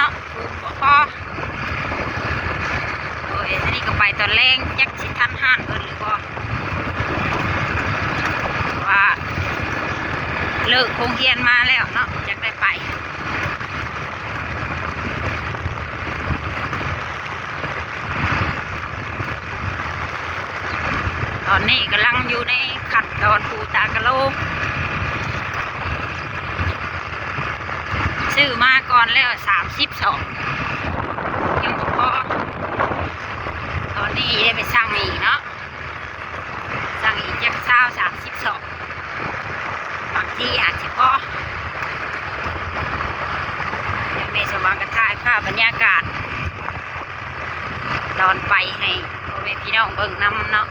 นเนาะปูนบ่พอโดยทีนี้ก็ไปตอนแรงยักสิทันห้านเพิ่นหรือบ่ว่าเลิกคงเรียนมาแล้วเนาะอยากได้ไปตอนนี้กำลังอยู่ในขัดดอนปูตากะโล ซื้อมาก่อนแล้วสามสิบสองยังบ่พอตอนนี้ได้ไปสั่งอีกเนาะสั่งอีกจักเช้าสามสิบสองบางทีอาจจะพอเดี๋ยวเมสว่างกระถ่ายภาพบรรยากาศ ตอนไปให้พ่อแม่พี่น้องเบิ่งนำเนาะ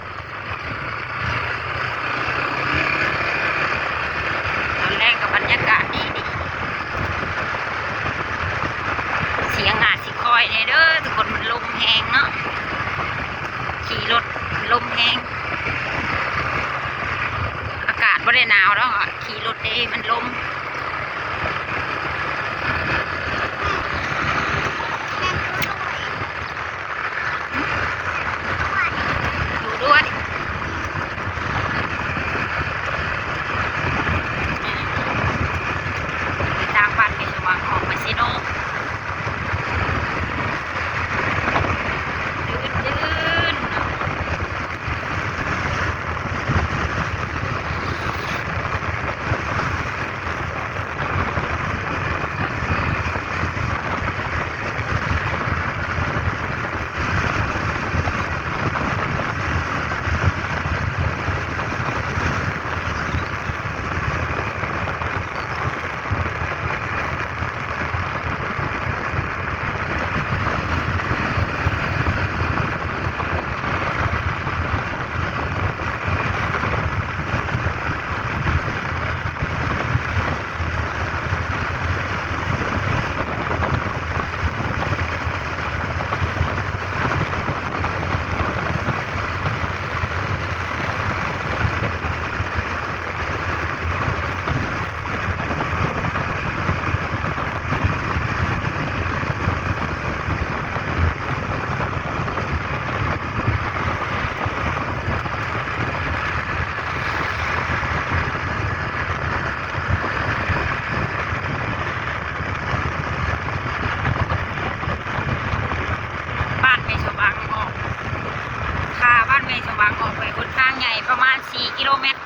ม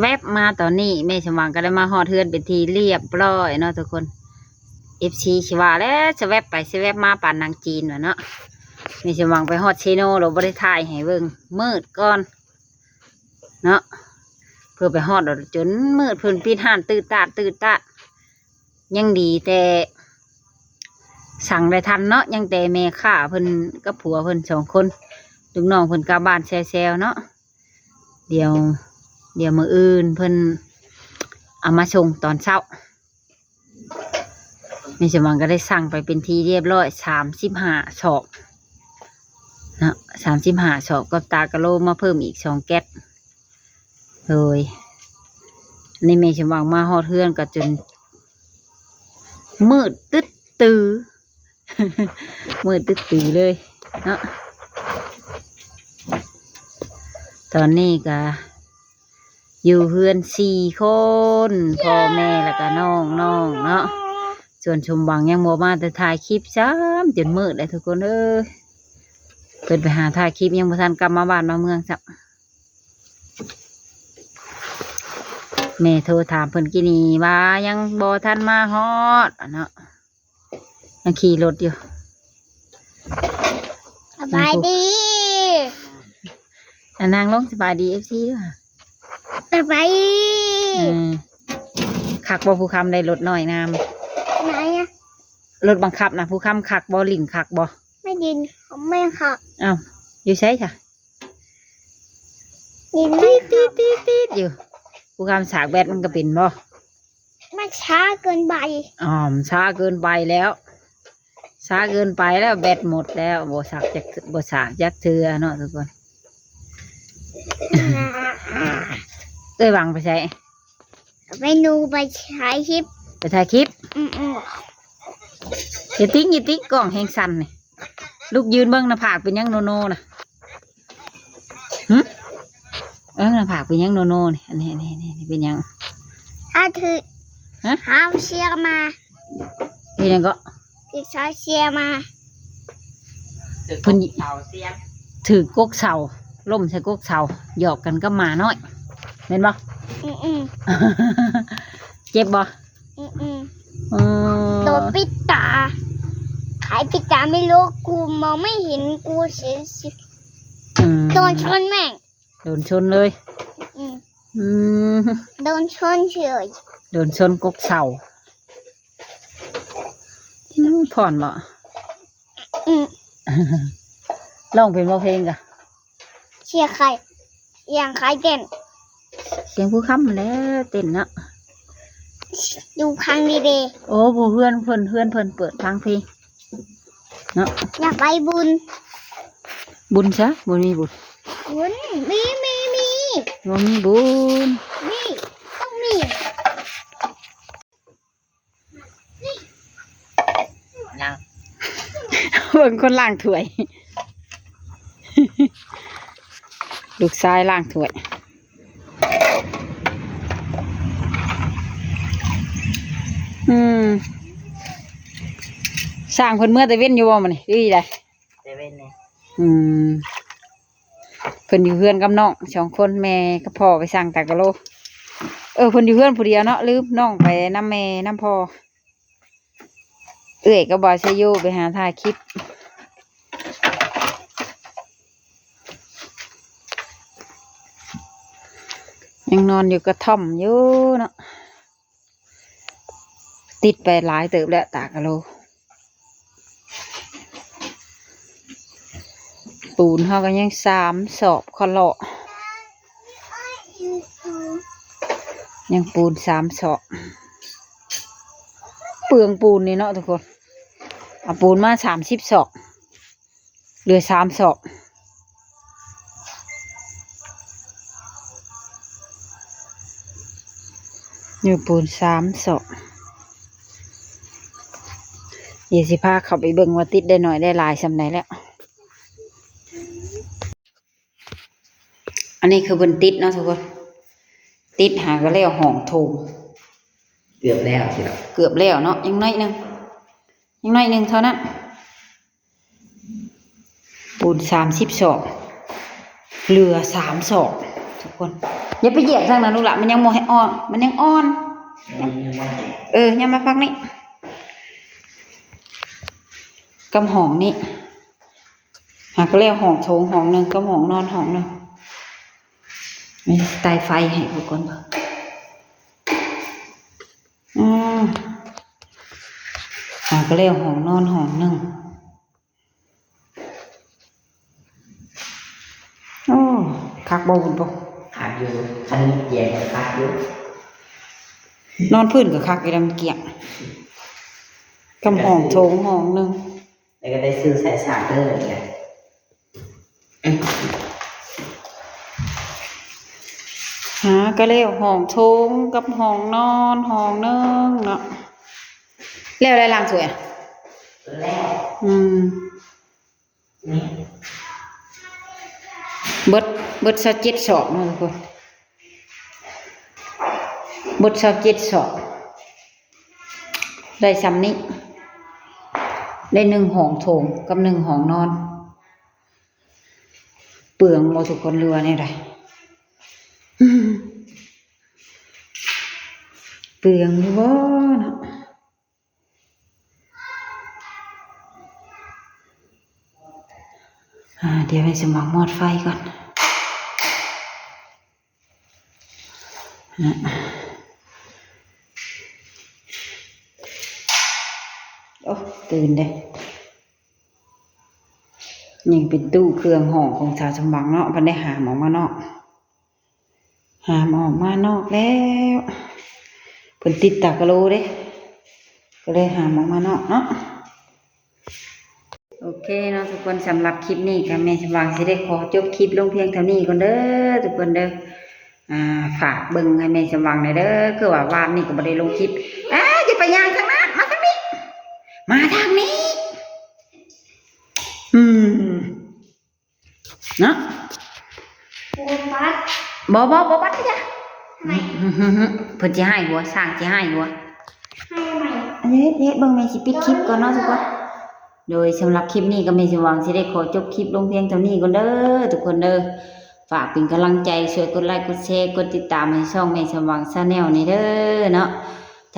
แวบมาตอนนี้แม่สมหวังก็ได้มาฮอดเทือนเป็นทีเรียบร้อยเนาะทุกคนเอฟซีชิวาแล้วสแวบไปสแวบมาป่านนางจีนวะเนาะแม่สมหวังไปฮอดเชโนเราบริทายให้เบิ่งมืดก่อนเนาะเพื่อไปฮอดเราจนมืดพิ่นปีนห่านตื่นตาตื่นตายังดีแต่สั่งได้ทันเนาะยังแต่แม่ข้าเพิ่นกับผัวเพิ่นสองคนลูกน้องเพิ่นกลับบ้านแซวๆเนาะเดี๋ยว เดี๋ยวมืออื่นเพิ่นเอามาส่งตอนเช้าม่สมหวังก็ได้สั่งไปเป็นทีเรียบร้อยสามสิบห้าศอกนะสามสิบห้าศอกกับตากะโลมาเพิ่มอีกสองแก๊สเลยนี่ม่สมหวังมาฮอดเฮือนก็จน มืดตึ๊ดตือมืดตึ๊ดตือเลยเนาะตอนนี้ก็ อยู่เพื่อนสี่คนพ่อแม่แล้วก็น้องน้องเนาะส่วนชมบังยังโมมาแต่ถ่ายคลิปซ้ำจนมืดเลยทุกคนเอ้ยเปิดไปหาถ่ายคลิปยังบ่ทันกลับมาบ้านมาเมืองสักแม่โทรถามเพิ่นกินนี่ว่ายังบ่ทันมาฮอดอะเนาะยังขี่รถอยู่สบายดีอะนางลงสบายดีเอฟซีด้วย ค่ะสบายดีอืมขักบ่ผู้คำได้รถหน่อยนามไหนอะรถบังคับนะผู้คำขักบ่หลิงขักบ่ไม่ดินผมไม่ขับอ้าวอยู่ใช่ค่ะดินไม่ตีดขัตีบดตีดตีดอยู่ผู้คำสากแบตมันก็เป็นบ่มันช้าเกินไปอ๋อมช้าเกินไปแล้วช้าเกินไปแล้วแบตหมดแล้วบ่สากจักบ่สากจักเทือเนาะทุกคน เอ้ยวังไปใช้ไปนูไปใช้คลิปไปถ่ายคลิปอืมอือย่าติ๊กอย่าติ๊กกล้องแหงสันนี่ลูกยืนเบิ่งหน้าผากเป็นยังโนโน่นะหึเอ้งหน้าผากเป็นยังโนโน่นี่อันนี้อันนี้อันนี้เป็นยังถ้าถือฮะห้าเชียร์มาเป็นยังก็พี่ชายเชียร์มาเพิ่นถือกกเสาล่มใส่กกเสาหยอกกันก็มาน้อย เห็นบ่อืมอืมเจ็บบ่อืมอืมอืมโดนปิดตา ขายปิดตาไม่รู้กูมองไม่เห็นกูเสียสิอืมโดนชนแม่ง โดนชนเลยอืมอืมโดนชนเฉยโดนชนกกเสาอืมผ่อนบ่อืมร้องเป็นบ่เพลงกะเชียร์ใครอย่างใครเก่น เสียงผู้ค้ำแล้วเต้นเนาะดูพังดีโอ้ผู้เพื่อนเพื่อนเพื่อนเพื่อนเปิดฟังเพลงเนาะๆอยากไปบุญ บุญซะบุญมีบุญบุญมีมีมีบ่มีบุญมีต้องมีเบิ่งคนล่างถ้วย ลูกชายล่างถ้วย อืมสร้างเพิ่นเมื่อแต่เว้นอยู่บ่มันนี่ดีได้เซเว่นเนี่ยอืมเพิ่นอยู่เพื่อนกับน้องสองคนแม่กับพ่อไปสั่งตากะโล เออเพิ่นอยู่เพื่อนผู้เดียวเนาะลืมน้องไปน้ำแม่น้ำพ่อเอื้อยก็บอยชโยไปหาถ่ายคลิป ยังนอนอยู่กระท่อมอยู่เนาะ ติดไปหลายเติบแล้วตากะโลปูนเขาก็ยังสามสอบคอเลาะยังปูนสามสอบเปลืองปูนนี่เนาะทุกคนเอาปูนมาสามสิบสอบเหลือสามสอบอยู่ปูนสามสอบ ยวสิพาเขาไปเบิ่งว่าติดได้หน่อยได้หลายสำไหนแล้ว อันนี้คือบนติดเนาะทุกคน ติดหาก็แล้วห้องโถงเกือบแล้วสิครับเกือบแล้วเนาะยังน้อยหนึ่งยังน้อยหนึ่งเท่านั้นปูนสามสิบสองเหลือสามสองทุกคนอย่าไปเหยียบทางนั้นลูกหละมันยังโมให้อ่อน มันยังอ่อน เออยังมาพักนี่ กำหองนี่หากเรียกห้องโถงห้องหนึ่งกำหองนอนห้องหนึ่งมีไตไฟให้ทุกคนเบิ่งอืมหากเรียกห้องนอนห้องหนึ่งโอ้คักบ่บุญบ่ขาดอยู่คันเย็นขาดอยู่นอนพื้นกับคักอีดำเกียงกำหองโถงห้องหนึ่ง แล้วก็ได้ซื้อสายสาดเลยไงหาก็เรียกห้องโถงกับห้องนอนห้องหนึงเนาะแล้วอะไรล่างสวยอะตัวแรกอืมนี่เบิดเบิดเสาเจ็ดศอกเนาะทุกคนเบิดเสาเจ็ดศอกได้ซ้ำนี้ ได้หนึ่งห้องโถงกับหนึ่งห้องนอน เปลืองบ่ทุกคนเรือนี่ไรเปลืองอยู่บ่เนาะเดี๋ยวให้สมองมอดไฟก่อนอะโอ้ ตื่นเด้ยังเป็นตู้เครื่องห่อของชาวสมบังเนาะพันได้หาหมอมานาะหามออกมานอกแล้วเพิ่นติดตากะโลเด้ ก็เลยหามออกมานอกเนาะโอเคเนาะทุกคนสำหรับคลิปนี้ก็แม่สว่างสิได้ขอจบคลิปลงเพียงเท่านี้ก่อนเด้อทุกคนเด้ออ่าฝากเบิ่งให้แม่สว่างหน่อยเด้อคือว่าวานนี่ก็บ่ได้ลงคลิปอ้าอย่าไปย่าง มาทางนี้ อืมเนาะกูปัดบ่บ่บ่ปัดจ้ะทำไมเพิ่นสิให้หัวสร้างสิให้หัวให้ทำไมอันนี้เฮ็ดเบิ่งแม่สิปิดคลิปก่อนเนาะทุกคนโดยสำหรับคลิปนี้ก็แม่สิหวังสิได้ขอจบคลิปลงเพียงเท่านี้ก่อนเด้อทุกคนเด้อฝากเป็นกำลังใจช่วยกดไลค์กดแชร์กดติดตามให้ช่องแม่สว่างชาแนลนี่เด้อเนาะ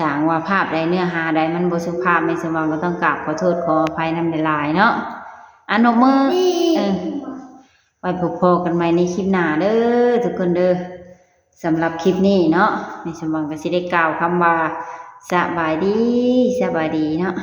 ถางว่าภาพใดเนื้อหาใดมันบสุภาพไม่สว่างก็ต้องกราบขอโทษขออภัยนำหลายๆเนาะอันนบมือเออไว้พบพอกันใหม่ในคลิปหน้าเด้อทุกคนเด้อสำหรับคลิปนี้เนาะในสมบังก็สิได้กล่าวคำว่าสบายดีสบายดีเนาะ